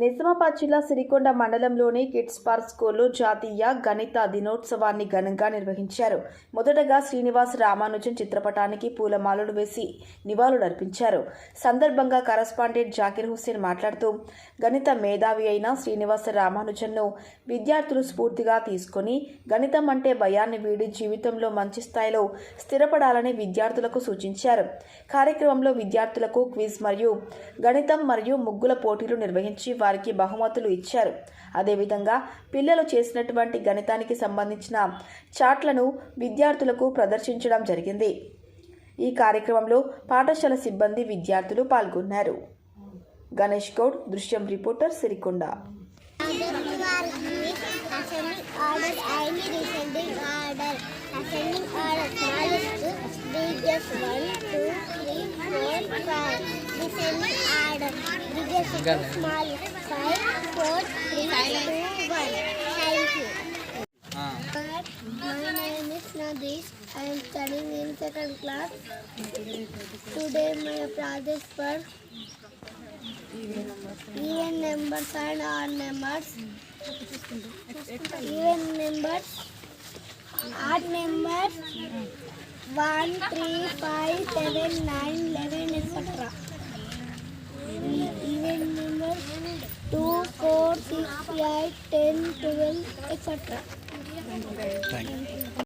నిజామాబాద్ జిల్లా సిరికొండ మండలంలోని kids park స్కూల్లో జాతీయ గణిత దినోత్సవాన్ని ఘనంగా నిర్వహించారు. మొదటగా శ్రీనివాస్ రామానుజన్ చిత్రపటానికి పూలమాలలు వేసి నివాళులర్పించారు. సందర్భంగా కరస్పాండెంట్ జాకిర్ హుస్సేన్ మాట్లాడుతూ గణిత మేధావి అయిన శ్రీనివాస రామానుజన్ను విద్యార్థులు స్ఫూర్తిగా తీసుకొని గణితం అంటే భయాన్ని వీడి జీవితంలో మంచి స్థాయిలో స్థిరపడాలని విద్యార్థులకు సూచించారు. కార్యక్రమంలో విద్యార్థులకు క్విజ్ మరియు గణితం మరియు ముగ్గుల పోటీలు నిర్వహించి వారికి బహుమతులు ఇచ్చారు అదేవిధంగా పిల్లలు చేసినటువంటి గణితానికి సంబంధించిన చాట్లను విద్యార్థులకు ప్రదర్శించడం జరిగింది ఈ కార్యక్రమంలో పాఠశాల సిబ్బంది విద్యార్థులు పాల్గొన్నారు Ganesh Goud Drishyam reporter Sirikonda Ascending order. Ascending order, smallest, biggest, one, two, three, four, five. Smallest, five, four, three, two, one. Thank you. But my name is Nadesh. I am studying in second class. Today my project for even numbers and odd numbers. Even numbers, odd numbers, 1, 3, 5, 7, 9, 11, etc. Even numbers, 2, 4, 6, 8, 10, 12, etc.